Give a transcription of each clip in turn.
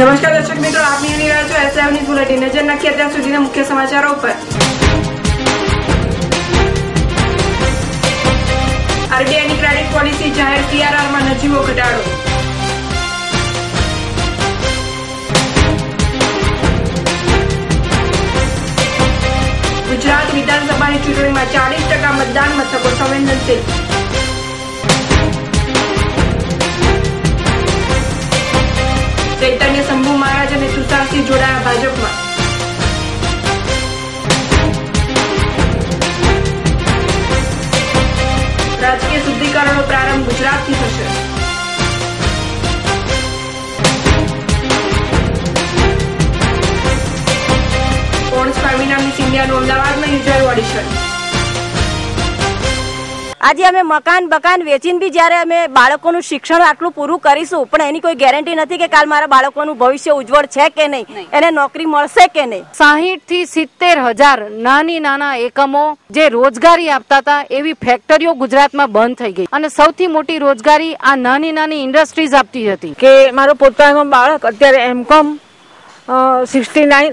નમસ્કાર દર્શક મિત્રો, આપ નિહાળી રહ્યા છો એસઆઈ ન્યૂઝ બુલેટિન નજર નાખીએ અત્યાર સુધીના મુખ્ય સમાચારો ઉપર. આરબીઆઈની ક્રેડિટ પોલિસી જાહેર સીઆરઆરમાં નજીવો ઘટાડો. ગુજરાત વિધાનસભાની ચૂંટણીમાં ચાલીસ ટકા મતદાન મથકો સંવેદનશીલ. ચૈતન્ય શંભુ મહારાજ અને તુષારસિંહ જોડાયા ભાજપમાં. રાજકીય શુદ્ધિકરણનો પ્રારંભ ગુજરાતથી થશે. પોન્સ ફેમિનાની સિંધિયાનું અમદાવાદમાં યોજાયું ઓડિશન આજે અમે મકાન બકાન વેચીને બી જ્યારે અમે બાળકોનું શિક્ષણ આટલું પૂરું કરીશું પણ એની કોઈ ગેરંટી નથી કે કાલ મારા બાળકોનું ભવિષ્ય ઉજ્જવળ છે કે નહીં. એને નોકરી મળશે કે નહીં? સાહીઠથી સિત્તેર હજાર નાની નાના એકમો જે રોજગારી આપતા હતા એવી ફેક્ટરીઓ ગુજરાતમાં બંધ થઈ ગઈ. અને સૌથી મોટી રોજગારી આ નાની નાની ઇન્ડસ્ટ્રીઝ આપતી હતી. કે મારો પોતાનો બાળક અત્યારે એમ કોમ સિક્સટી નાઇન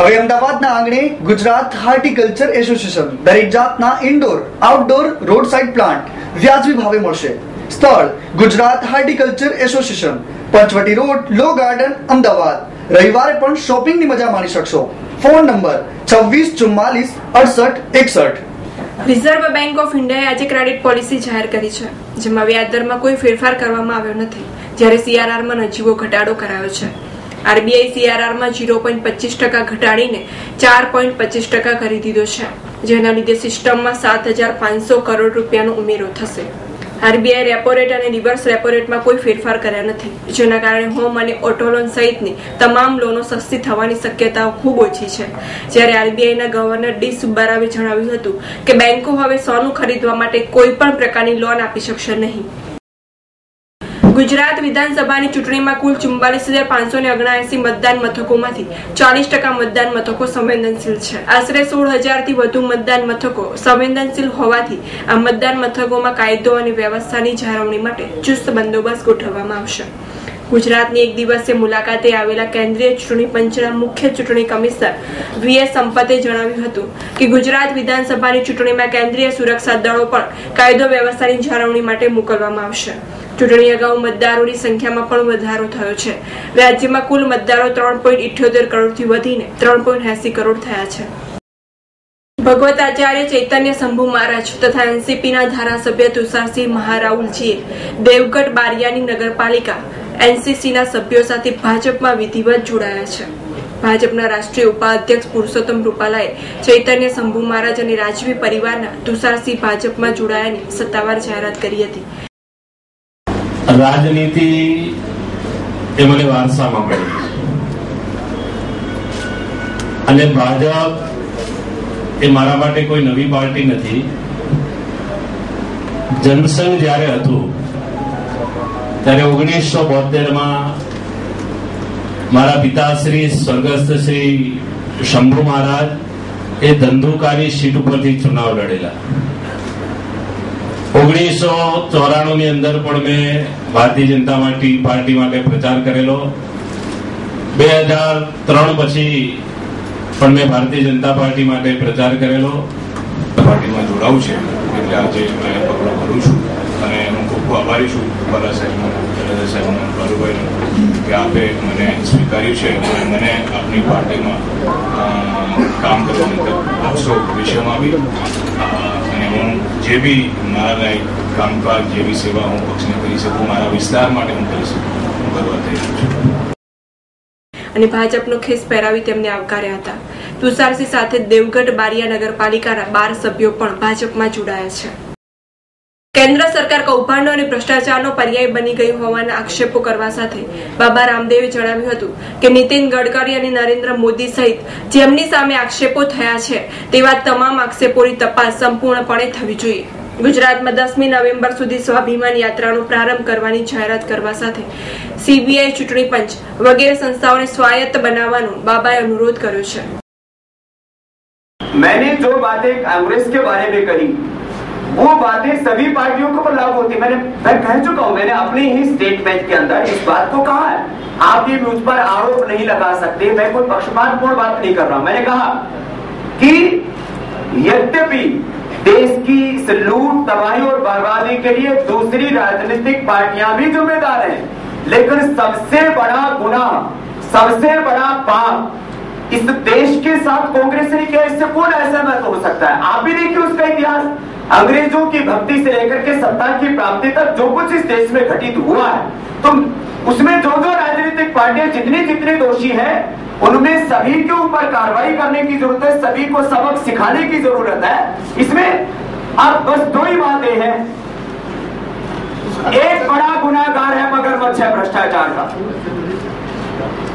હવે અમદાવાદના આંગણે ગુજરાત હાર્ટિકલ્ચર એસોસિએશન દરેક જાતના indoor outdoor road side plant વ્યાજબી ભાવે મળશે. સ્થળ Gujarat horticulture association, Panchvati road Law Garden Ahmedabad. રવિવારે પણ શોપિંગની મજા માણી શકશો. ફોન નંબર છવ્વીસ ચુમ્માલીસ અડસઠ એકસઠ. રિઝર્વ બેંક ઓફ ઇન્ડિયાએ આજે ક્રેડિટ પોલિસી જાહેર કરી છે, જેમાં વ્યાજદરમાં કોઈ ફેરફાર કરવામાં આવ્યો નથી, જ્યારે સીઆરઆરમાં નજીવો ઘટાડો કરાયો છે. આરબીઆઈ સીઆરઆરમાં ઝીરો પોઈન્ટ પચીસ ટકા ઘટાડીને ચાર પોઈન્ટ પચીસ ટકા કરી દીધો છે. જેના લીધે સિસ્ટમમાં સાત હજાર પાંચસો કરોડ રૂપિયાનો ઉમેરો થશે. આરબીઆઈ રેપો રેટ અને રિવર્સ રેપો રેટમાં કોઈ ફેરફાર કર્યા નથી, જેના કારણે હોમ અને ઓટો લોન સહિતની તમામ લોનો સસ્તી થવાની શક્યતાઓ ખૂબ ઓછી છે. જ્યારે આરબીઆઈના ગવર્નર ડી સુબ્બારાવે જણાવ્યું હતું કે બેન્કો હવે સોનું ખરીદવા માટે કોઈ પણ પ્રકારની લોન આપી શકશે નહીં. ગુજરાત વિધાનસભાની ચૂંટણીમાં કુલ ચુમ્બાલીસ હજાર પાંચસો ને ઓગણએસી મતદાન મથકોમાંથી ચાલીસ ટકા મતદાન મથકો સંવેદનશીલ છે. આશરે સોળ હજારથી વધુ મતદાન મથકો સંવેદનશીલ હોવાથી આ મતદાન મથકોમાં કાયદો અને વ્યવસ્થાની જાળવણી માટે ચુસ્ત બંદોબસ્ત ગોઠવવામાં આવશે. ગુજરાતની એક દિવસે મુલાકાતે આવેલા કેન્દ્રીય ચૂંટણી પંચના મુખ્ય ચૂંટણી કમિશનર વી. એસ. સંપતે જણાવ્યું હતું કે ગુજરાત વિધાનસભાની ચૂંટણીમાં કેન્દ્રીય સુરક્ષા દળો પણ કાયદો વ્યવસ્થાની જાળવણી માટે મોકલવામાં આવશે. ચૂંટણી અગાઉ મતદારોની સંખ્યામાં પણ વધારો થયો છે. રાજ્યમાં કુલ મતદારો ત્રણ પોઈન્ટ ઇઠ્યોતેર કરોડથી વધીને ત્રણ પોઈન્ટ એસી કરોડ થયા છે. ભગવત આચાર્ય ચૈતન્ય શંભુ મહારાજ તથા એનસીપીના ધારાસભ્ય તુષારસિંહ મહારાઉલજીએ દેવગઢ બારિયાની નગરપાલિકા એનસીસીના સભ્યો સાથે ભાજપમાં વિધિવત જોડાયા છે. ભાજપના રાષ્ટ્રીય ઉપાધ્યક્ષ પુરુષોત્તમ રૂપાલાએ ચૈતન્ય શંભુ મહારાજ અને રાજવી પરિવારના તુષારસિંહ ભાજપમાં જોડાયાની સત્તાવાર જાહેરાત કરી હતી. રાજનીતિ એ મને વારસામાં મળી. અને ભાજપ એ મારા માટે કોઈ નવી પાર્ટી નથી. જનસંઘ જ્યારે હતું, ત્યારે ઓગણીસો બોતેરમાં મારા પિતાશ્રી સ્વર્ગસ્થ શ્રી શંભુ મહારાજ એ ધંધુકારી સીટ ઉપરથી ચુનાવ લડેલા. ઓગણીસો ચોરાણું ની અંદર પણ મેં ભારતીય જનતા પાર્ટી માટે પ્રચાર કરેલો. બે હજાર ત્રણ પછી પણ મેં ભારતીય જનતા પાર્ટી માટે પ્રચાર કરેલો. પાર્ટીમાં જોડાવું છે. એટલે આજે મેં પગલો ભરું છું અને હું ખૂબ ખૂબ આભારી છું બાલા સાહેબનો સાહેબનું, બાલુભાઈનું કે આપે મને સ્વીકાર્યું છે અને મને આપની પાર્ટીમાં કામ કરવાની આપશો વિષયમાં આવી અને હું જે બી મારા લાયક કામકાજ, જે બી સેવા હું પક્ષને કરી શકું, મારા વિસ્તાર માટે હું કરી શકું, હું કરવા તૈયાર છું. અને ભાજપનો ખેસ પહેરાવી તેમને આવકાર્યા હતા. તુષારસિંહ સાથે દેવગઢ બારિયા નગરપાલિકાના બાર સભ્યો પણ ભાજપમાં જોડાયા છે. કેન્દ્ર સરકાર કૌભાંડો અને ભ્રષ્ટાચારનો પર્યાય બની ગઈ હોવાના આક્ષેપો કરવા સાથે બાબા રામદેવે જણાવ્યું હતું કે નીતિન ગડકરી અને નરેન્દ્ર મોદી સહિત જેમની સામે આક્ષેપો થયા છે, તેવા તમામ આક્ષેપોની તપાસ સંપૂર્ણપણે થવી જોઈએ. ગુજરાતમાં દસમી નવેમ્બર સુધી સ્વાભિમાન યાત્રાનો પ્રારંભ કરવાની જાહેરાત કરવા સાથે સીબીઆઈ ચૂંટણી પંચ વગેરે સંસ્થાઓને સ્વાયત્ત બનાવવાનો બાબાએ અનુરોધ કર્યો છે. મેં જો બાતે કોંગ્રેસ કે બારે મેં કહી वो बातें सभी पार्टियों के ऊपर लागू होती मैंने, मैं कह चुका हूँ, मैंने अपने ही स्टेटमेंट के अंदर इस बात को कहा है। आप ये मुझ पर आरोप नहीं लगा सकते। मैं कोई पक्षपातपूर्ण बात नहीं कर रहा मैंने कहा कि यद्यपि देश की इस लूट, तबाही और बर्बादी के लिए दूसरी राजनीतिक पार्टियाँ भी जिम्मेदार हैं, लेकिन सबसे बड़ा गुना सबसे बड़ा पाप इस देश के साथ कांग्रेस ने किया, इससे कौन ऐसा मत हो सकता है? आप भी देखिए उसका इतिहास। अंग्रेज़ों की भक्ति से लेकर के सत्ता की प्राप्ति तक जो कुछ इस देश में घटित हुआ है तो उसमें जो जो राजनीतिक पार्टियाँ जितने जितने दोषी हैं, उनमें सभी के ऊपर कार्रवाई करने की ज़रूरत है, सभी को सबक सिखाने की ज़रूरत है। इसमें अब बस दो ही बातें हैं। एक बड़ा गुनाहगार है मगरमच्छ है भ्रष्टाचार का।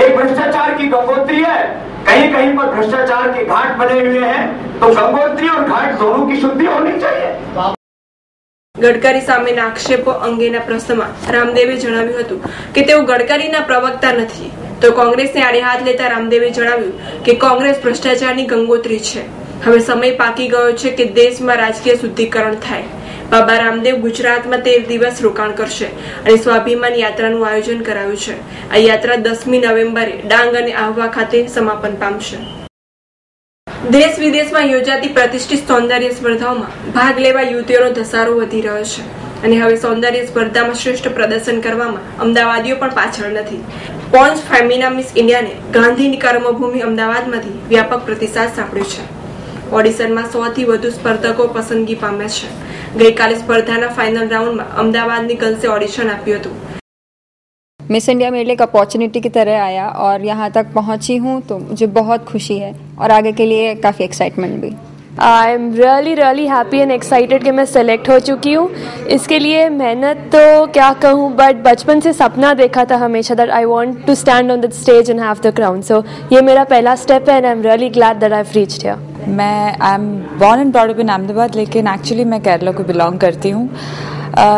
एक भ्रष्टाचार की गंगोत्री है कहीं कहीं पर भ्रष्टाचार के घाट बने हुए हैं तो गंगोत्री और घाट दोनों की शुद्धि होनी चाहिए ગડકરી સામેના આક્ષેપો અંગેના પ્રશ્નમાં રામદેવે જણાવ્યું હતું કે તેઓ ગડકરીના પ્રવક્તા નથી તો કોંગ્રેસને આડે હાથ લેતા રામદેવે જણાવ્યું કે કોંગ્રેસ ભ્રષ્ટાચારની ગંગોત્રી છે હવે સમય પાકી ગયો છે કે દેશમાં રાજકીય શુદ્ધિકરણ થાય બાબા રામદેવ ગુજરાતમાં તેર દિવસ રોકાણ કરશે અને સ્વાભિમાન યાત્રાનું આયોજન કરાયું છે. આ યાત્રા દસમી નવેમ્બરે ડાંગ અને આહવા ખાતે સમાપન પામશે. દેશ વિદેશમાં યોજાતી પ્રતિષ્ઠિત સૌંદર્ય સ્પર્ધાઓમાં ભાગ લેવા યુવતીઓનો ધસારો વધી રહ્યો છે અને હવે સૌંદર્ય સ્પર્ધામાં શ્રેષ્ઠ પ્રદર્શન કરવામાં અમદાવાદીઓ પણ પાછળ નથી. પોન્સ ફેમિના મિસ ઇન્ડિયાને ગાંધીની કર્મભૂમિ અમદાવાદમાંથી વ્યાપક પ્રતિસાદ સાંપડ્યો છે. ઓડિશનમાં સો થી વધુ સ્પર્ધકો પસંદગી પામ્યા છે. ગઈકાલે સ્પર્ધાના ફાઇનલ રાઉન્ડમાં અમદાવાદની ગર્લ્સે ઓડિશન આપ્યું હતું मिस इंडिया मेरे लिए एक अपॉर्चुनिटी की तरह आया और यहाँ तक पहुँची हूँ तो मुझे बहुत खुशी है और आगे के लिए काफ़ी एक्साइटमेंट भी I am really really happy and excited कि मैं सेलेक्ट हो चुकी हूँ। इसके लिए मेहनत तो क्या कहूँ बट बचपन से सपना देखा था हमेशा that I want to stand on the stage and have the crown so ये मेरा पहला स्टेप है and I am really glad that I reached here मैं I am born and brought in Ahmedabad लेकिन एक्चुअली मैं केरला को belong करती हूँ।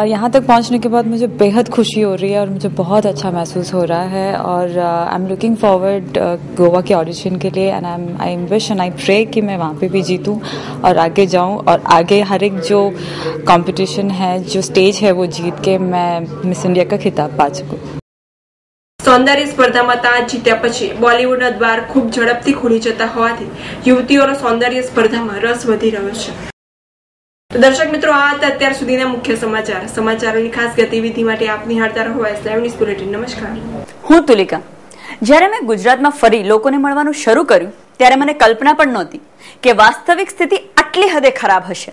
यहाँ तक पहुँचने के बाद मुझे बेहद खुशी हो रही है और मुझे बहुत अच्छा महसूस हो रहा है और I am looking forward Goa के ऑडिशन के लिए and I am I wish and I pray कि मैं वहाँ पे भी जीतूँ और आगे जाऊँ और आगे हर एक जो कंपटीशन है जो स्टेज है वो जीत के मैं मिस इंडिया का खिताब पा सकूँ સૌંદર્ય સ્પર્ધામાં તાજ જીત્યા પછી બોલિવૂડના દ્વાર ખૂબ ઝડપથી ખુલી જતા હોવાથી યુવતીઓનો સૌંદર્ય સ્પર્ધામાં રસ વધી રહ્યો છે દર્શક મિત્રો, આ હતા અત્યાર સુધીના મુખ્ય સમાચાર. સમાચારોની ખાસ ગતિવિધિ માટે આપ નિહાળતા રહો એસ લાઈવ ન્યૂઝ બુલેટિન. નમસ્કાર. હું તુલિકા. જ્યારે મેં ગુજરાતમાં ફરી લોકોને મળવાનું શરૂ કર્યું, ત્યારે મને કલ્પના પણ નહોતી કે વાસ્તવિક સ્થિતિ આટલી હદે ખરાબ હશે.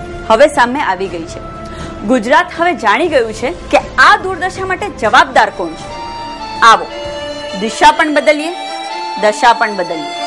હવે સામે આવી ગઈ છે. ગુજરાત હવે જાણી ગયું છે કે આ દુર્દશા માટે જવાબદાર કોણ છે. આવો, દિશા પણ બદલીએ, દશા પણ બદલીએ.